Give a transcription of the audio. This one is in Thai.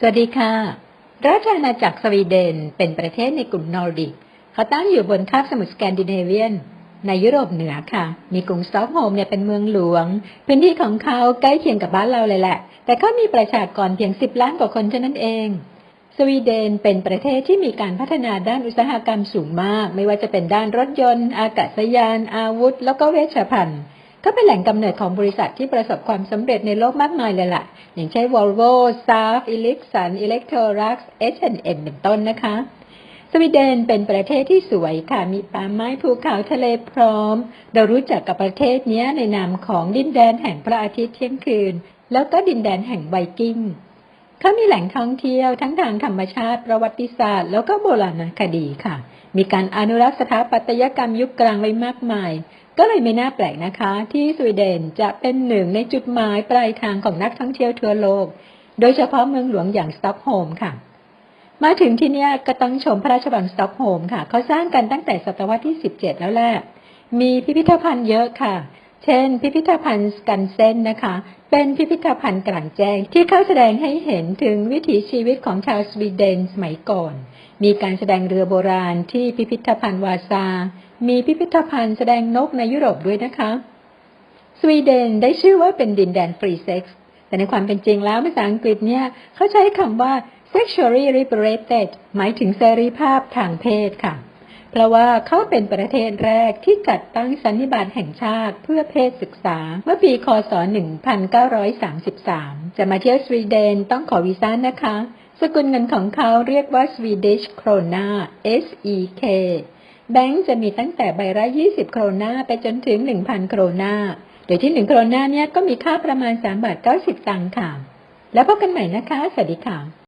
สวัสดีค่ะ ราชอาณาจักรสวีเดนเป็นประเทศในกลุ่มนอร์ดิก เขาตั้งอยู่บนคาบสมุทรสแกนดิเนเวียน ในยุโรปเหนือค่ะ มีกรุงสตอกโฮล์มเนี่ยเป็นเมืองหลวง พื้นที่ของเขาใกล้เคียงกับบ้านเราเลยแหละ แต่เขามีประชากรเพียง10ล้านกว่าคนเท่านั้นเอง สวีเดนเป็นประเทศที่มีการพัฒนาด้านอุตสาหกรรมสูงมาก ไม่ว่าจะเป็นด้านรถยนต์ อากาศยาน อาวุธ แล้วก็เวชภัณฑ์ ก็เป็นแหล่งกำเนิดของบริษัทที่ประสบความสำเร็จในโลกมากมายเลยล่ะ อย่างเช่น Volvo, s a f Ericsson, Electrolux, H&M เป็นต้นนะคะ สวีเดนเป็นประเทศที่สวยค่ะ มีป่าไม้ภูเขาทะเลพร้อม เรารู้จักกับประเทศนี้ในนามของดินแดนแห่งพระอาทิตย์เที่ยงคืน แล้วก็ดินแดนแห่งไวกิ้งเขามีแหล่งท่องเที่ยวทั้งทางธรรมชาติประวัติศาสตร์ แล้วก็โบราณคดีค่ะ มีการอนุรักษ์สถาปัตยกรรมยุคกลางไว้มากมาย ก็เลยไม่น่าแปลกนะคะ ที่สวีเดนจะเป็นหนึ่งในจุดหมายปลายทางของนักท่องเที่ยวทั่วโลก โดยเฉพาะเมืองหลวงอย่างสต็อกโฮล์มค่ะ มาถึงที่นี่ก็ต้องชมพระราชวังสต็อกโฮล์มค่ะ เขาสร้างกันตั้งแต่ศตวรรษที่ 17 แล้วแหละมีพิพิธภัณฑ์เยอะค่ะ ช่น พิพิธภัณฑ์กันเซนนะคะ เป็นพิพิธภัณฑ์กลางแจ้งที่เขาแสดงให้เห็นถึงวิถีชีวิตของชาวสวีเดนสมัยก่อน มีการแสดงเรือโบราณที่พิพิธภัณฑ์วาซา มีพิพิธภัณฑ์แสดงนกในยุโรปด้วยนะคะ สวีเดนได้ชื่อว่าเป็นดินแดนฟรีเซ็กซ์ แต่ในความเป็นจริงแล้วภาษาอังกฤษเนี่ยเขาใช้คำว่า sexually liberated หมายถึงเสรีภาพทางเพศค่ะ เพราะว่าเขาเป็นประเทศแรกที่จัดตั้งสันนิบาตแห่งชาติเพื่อเพศศึกษา เมื่อปีคศ 1933 จะมาเที่ยวสวีเดนต้องขอวีซ่านะคะ สกุลเงินของเขาเรียกว่า Swedish krona SEK แบงก์จะมีตั้งแต่ใบละ 20 โครนาไปจนถึง 1,000 โครนาโดยที่ 1 โครนาเนี่ยก็มีค่าประมาณ3บาท90 ตังค์ค่ะ แล้วพบกันใหม่นะคะ สวัสดีค่ะ